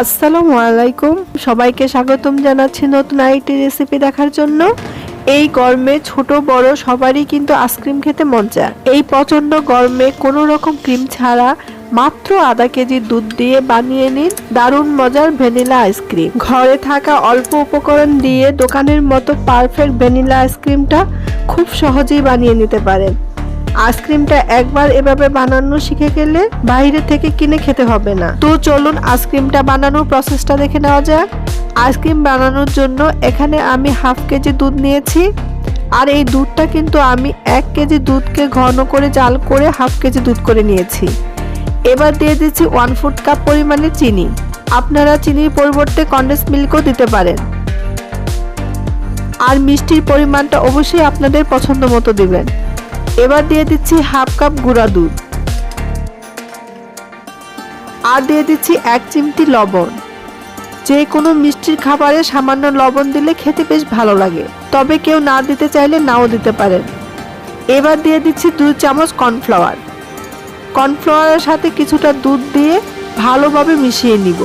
আসসালামু আলাইকুম। সবাইকে স্বাগতম জানাচ্ছি নতুন আরেকটি রেসিপি দেখার জন্য। এই গরমে ছোট, বড় সবারই কিন্তু আইসক্রিম খেতে মন চায়। এই প্রচণ্ড গরমে কোনো রকম ক্রিম ছাড়া মাত্র আধা কেজি দুধ দিয়ে বানিয়ে নিন দারুণ মজার ভ্যানিলা আইসক্রিম ঘরে থাকা অল্প উপকরণ দিয়ে দোকানের মতো পারফেক্ট ভ্যানিলা আইসক্রিমটা খুব সহজেই বানিয়ে নিতে পারেন। আইসক্রিমটা একবার এভাবে বানানো শিখে গেলে বাইরে থেকে কিনে খেতে হবে না। তো চলুন আইসক্রিমটা বানানোর প্রসেসটা দেখে নেওয়া যাক। আইসক্রিম বানানোর জন্য এখানে আমি হাফ কেজি দুধ নিয়েছি। আর এই দুধটা কিন্তু আমি এক কেজি দুধকে ঘন করে জাল করে হাফ কেজি দুধ করে নিয়েছি। এবার দিয়ে দিচ্ছি ওয়ান ফুড কাপ পরিমাণে চিনি। আপনারা চিনির পরিবর্তে কন্ডেন্স মিল্কও দিতে পারেন। আর মিষ্টির পরিমাণটা অবশ্যই আপনাদের পছন্দ মতো দিবেন। এবার দিয়ে দিচ্ছি হাফ কাপ গুঁড়া দুধ। আর দিয়ে দিচ্ছি এক চিমটি লবণ। যে কোনো মিষ্টির খাবারে সামান্য লবণ দিলে খেতে বেশ ভালো লাগে। তবে কেউ না দিতে চাইলে নাও দিতে পারেন। এবার দিয়ে দিচ্ছি দুই চামচ কর্নফ্লাওয়ার। কর্নফ্লাওয়ারের সাথে কিছুটা দুধ দিয়ে ভালোভাবে মিশিয়ে নিব।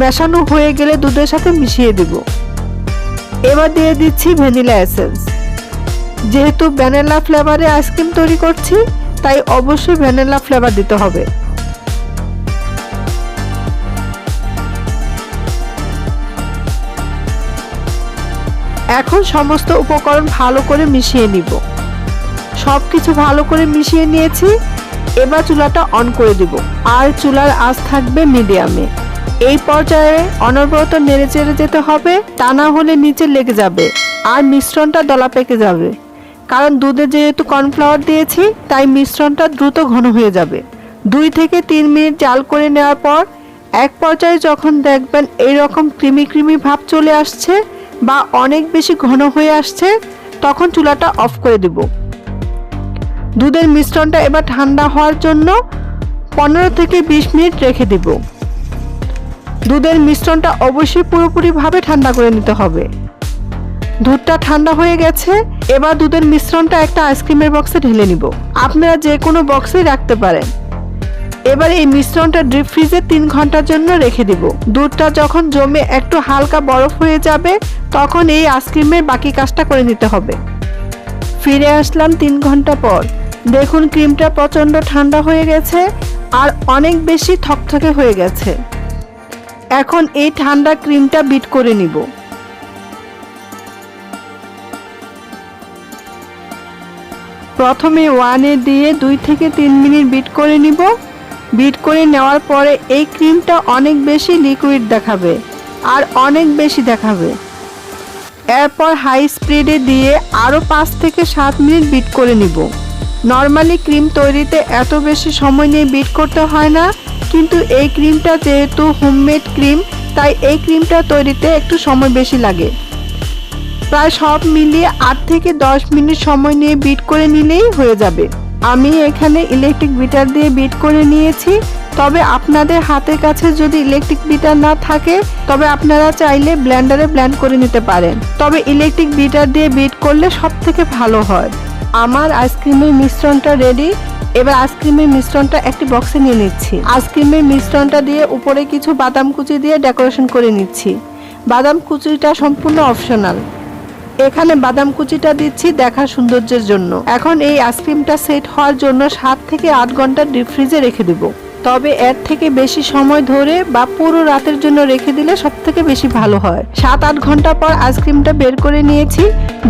মেশানো হয়ে গেলে দুধের সাথে মিশিয়ে দেব। এবার দিয়ে দিচ্ছি ভ্যানিলা এসেন্স। যেহেতু ভ্যানিলা ফ্লেভারে আইসক্রিম তৈরি করছি, তাই অবশ্যই ভ্যানিলা ফ্লেভার দিতে হবে। এখন সমস্ত উপকরণ ভালো করে মিশিয়ে নিব। সব কিছু ভালো করে মিশিয়ে নিয়েছি। এবার চুলাটা অন করে দিব। আর চুলার আঁচ থাকবে মিডিয়ামে। এই পর্যায়ে অনবরত নেড়ে চেড়ে যেতে হবে, তা না হলে নিচে লেগে যাবে আর মিশ্রণটা দলা পেকে যাবে। কারণ দুধে যেহেতু কর্নফ্লাওয়ার দিয়েছি, তাই মিশ্রণটা দ্রুত ঘন হয়ে যাবে। দুই থেকে তিন মিনিট জাল করে নেওয়ার পর এক পর্যায়ে যখন দেখবেন এই রকম ক্রিমি ক্রিমি ভাব চলে আসছে বা অনেক বেশি ঘন হয়ে আসছে, তখন চুলাটা অফ করে দিব। দুধের মিশ্রণটা এবার ঠান্ডা হওয়ার জন্য পনেরো থেকে বিশ মিনিট রেখে দিব। দুধের মিশ্রণটা অবশ্যই পুরোপুরিভাবে ঠান্ডা করে নিতে হবে। দুধটা ঠান্ডা হয়ে গেছে, এবার দুধের মিশ্রণটা একটা আইসক্রিমের বক্সে ঢেলে নিব। আপনারা যে কোনো বক্সে রাখতে পারেন। এবার এই মিশ্রণটা ডিপ ফ্রিজে তিন ঘণ্টার জন্য রেখে দিব। দুধটা যখন জমে একটু হালকা বরফ হয়ে যাবে, তখন এই আইসক্রিমের বাকি কাজটা করে নিতে হবে। ফিরে আসলাম তিন ঘণ্টা পর। দেখুন, ক্রিমটা প্রচণ্ড ঠান্ডা হয়ে গেছে আর অনেক বেশি থকথকে হয়ে গেছে। এখন এই ঠান্ডা ক্রিমটা বিট করে নিব। প্রথমে ওয়ানে দিয়ে দুই থেকে তিন মিনিট বিট করে নিব। বিট করে নেওয়ার পরে এই ক্রিমটা অনেক বেশি লিকুইড দেখাবে আর অনেক বেশি দেখাবে। এরপর হাই স্পিডে দিয়ে আরও পাঁচ থেকে সাত মিনিট বিট করে নিব। নর্মালি ক্রিম তৈরিতে এত বেশি সময় নিয়ে বিট করতে হয় না। কিন্তু এই ক্রিমটা যেহেতু হোমমেড ক্রিম, তাই এই ক্রিমটা তৈরিতে একটু সময় বেশি লাগে। প্রায় সব মিলিয়ে আট থেকে দশ মিনিট সময় নিয়ে বিট করে নিলেই হয়ে যাবে। আমি এখানে ইলেকট্রিক বিটার দিয়ে বিট করে নিয়েছি। তবে আপনাদের হাতের কাছে যদি ইলেকট্রিক বিটার না থাকে, তবে আপনারা চাইলে ব্ল্যান্ডারে ব্লেন্ড করে নিতে পারেন। তবে ইলেকট্রিক বিটার দিয়ে বিট করলে সব থেকে ভালো হয়। আমার আইসক্রিমের মিশ্রণটা রেডি। এবার আইসক্রিমের মিশ্রণটা একটি বক্সে নিয়ে নিচ্ছি। আইসক্রিমের মিশ্রণটা দিয়ে উপরে কিছু বাদাম কুচি দিয়ে ডেকোরেশন করে নিচ্ছি। বাদাম কুচিটা সম্পূর্ণ অপশনাল এখানে বাদাম কুচিটা দিচ্ছি দেখার সৌন্দর্যের জন্য। এখন এই আইসক্রিমটা সেট হওয়ার জন্য সাত থেকে আট ঘণ্টা ডিপ ফ্রিজে রেখে দেবো। তবে এর থেকে বেশি সময় ধরে বা পুরো রাতের জন্য রেখে দিলে সব থেকে বেশি ভালো হয়। সাত, আট ঘণ্টা পর আইসক্রিমটা বের করে নিয়েছি।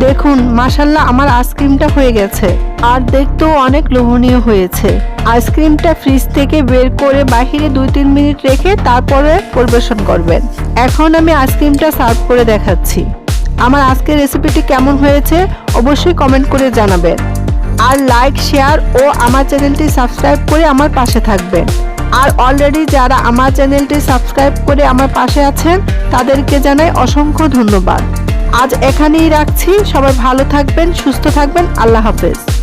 দেখুন মাসাল্লাহ আমার আইসক্রিমটা হয়ে গেছে। আর দেখতেও অনেক লোভনীয় হয়েছে। আইসক্রিমটা ফ্রিজ থেকে বের করে বাহিরে দুই, তিন মিনিট রেখে তারপরে পরিবেশন করবেন। এখন আমি আইসক্রিমটা সার্ভ করে দেখাচ্ছি। আমার আজকের রেসিপিটি কেমন হয়েছে অবশ্যই কমেন্ট করে জানাবেন। আর লাইক শেয়ার ও আমার চ্যানেলটি সাবস্ক্রাইব করে আমার পাশে থাকবেন। আর অলরেডি যারা আমার চ্যানেলটি সাবস্ক্রাইব করে আমার পাশে আছেন, তাদেরকে জানাই অসংখ্য ধন্যবাদ। আজ এখানেই রাখছি। সবাই ভালো থাকবেন, সুস্থ থাকবেন। আল্লাহ হাফেজ।